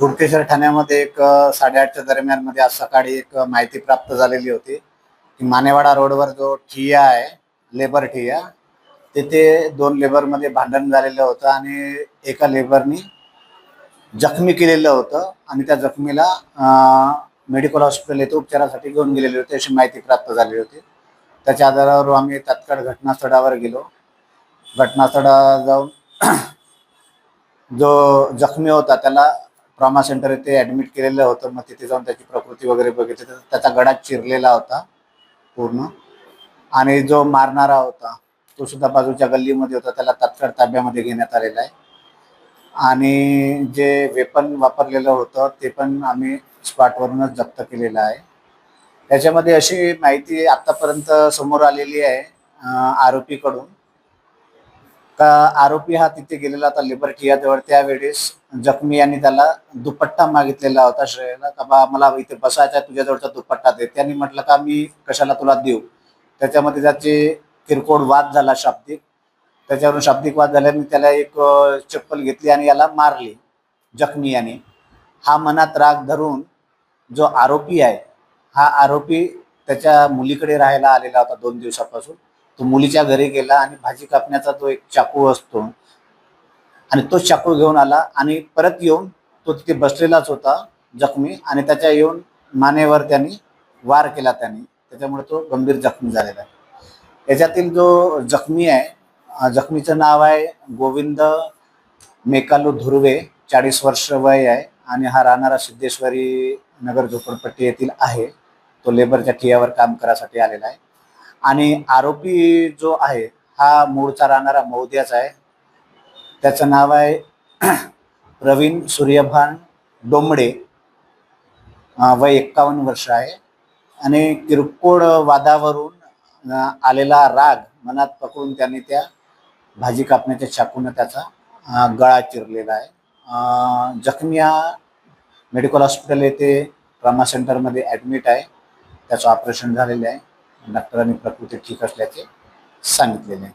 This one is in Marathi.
हुडकेश्वर ठाण्यामध्ये एक साडेआठच्या दरम्यानमध्ये आज सकाळी एक माहिती प्राप्त झालेली होती की मानेवाडा रोडवर जो ठिया आहे लेबर ठिया तिथे दोन लेबरमध्ये भांडण झालेलं होतं आणि एका लेबरनी जखमी केलेलं होतं आणि त्या जखमीला मेडिकल हॉस्पिटल येथे उपचारासाठी घेऊन गेलेले होते अशी माहिती प्राप्त झालेली होती. त्याच्या आधारावर आम्ही तात्काळ घटनास्थळावर गेलो. घटनास्थळा जाऊन जो जखमी होता त्याला ट्रॉमा सेंटर येथे ॲडमिट केलेलं होतं. मग तिथे जाऊन त्याची प्रकृती वगैरे बघितली. तर त्याचा गडा चिरलेला होता पूर्ण. आणि जो मारणारा होता तो सुद्धा बाजूच्या गल्लीमध्ये होता. त्याला तत्काळ ताब्यामध्ये घेण्यात आलेला आहे. आणि जे वेपन वापरलेलं होतं ते पण आम्ही स्पॉटवरूनच जप्त केलेलं आहे. त्याच्यामध्ये अशी माहिती आत्तापर्यंत समोर आलेली आहे आरोपीकडून. का आरोपी हा तिथे गेलेला होता लिबर्टी याजवळ. त्यावेळेस जखमी यांनी त्याला दुपट्टा मागितलेला होता श्रेयाला. का बा मला इथे बसायचा तुझ्याजवळचा दुपट्टा दे. त्यांनी म्हटलं का मी कशाला तुला देऊ? त्याच्यामध्ये त्याचे किरकोळ वाद झाला शाब्दिक. त्याच्यावरून शाब्दिक वाद झाल्याने त्याला एक चप्पल घेतली आणि याला मारली जखमी याने हा मनात राग धरून जो आरोपी आहे हा आरोपी त्याच्या मुलीकडे राहायला आलेला होता दोन दिवसापासून. तो मुलीच्या घरी गेला आणि भाजी कापण्याचा तो एक चाकू असतो. आणि तो चाकू घेऊन आला आणि परत येऊन तो तिथे बसलेलाच होता जखमी आणि त्याच्या येऊन मानेवर त्यांनी वार केला त्यांनी. त्याच्यामुळे तो गंभीर जखमी झालेला आहे. याच्यातील जो जखमी आहे जखमीचं नाव आहे गोविंद मेकालू धुर्वे चाळीस वर्ष वय आहे आणि हा राहणारा सिद्धेश्वरी नगर झोपडपट्टी येथील आहे. तो लेबरच्या ठियावर काम करासाठी आलेला आहे. आणि आरोपी जो आहे हा मूळचा राहणारा मौद्याचा आहे. त्याचं नाव आहे प्रवीण सूर्यभान डोंबडे. वय एक्कावन्न वर्ष आहे. आणि किरकोळ वादावरून आलेला राग मनात पकडून त्याने त्या भाजी कापण्याच्या चाकून त्याचा गळा चिरलेला आहे. अं, जखमी हा मेडिकल हॉस्पिटल येथे ट्रामा सेंटरमध्ये ॲडमिट आहे. त्याचं ऑपरेशन झालेलं आहे. डॉक्टरांनी प्रकृती ठीक असल्याचे सांगितलेले आहे.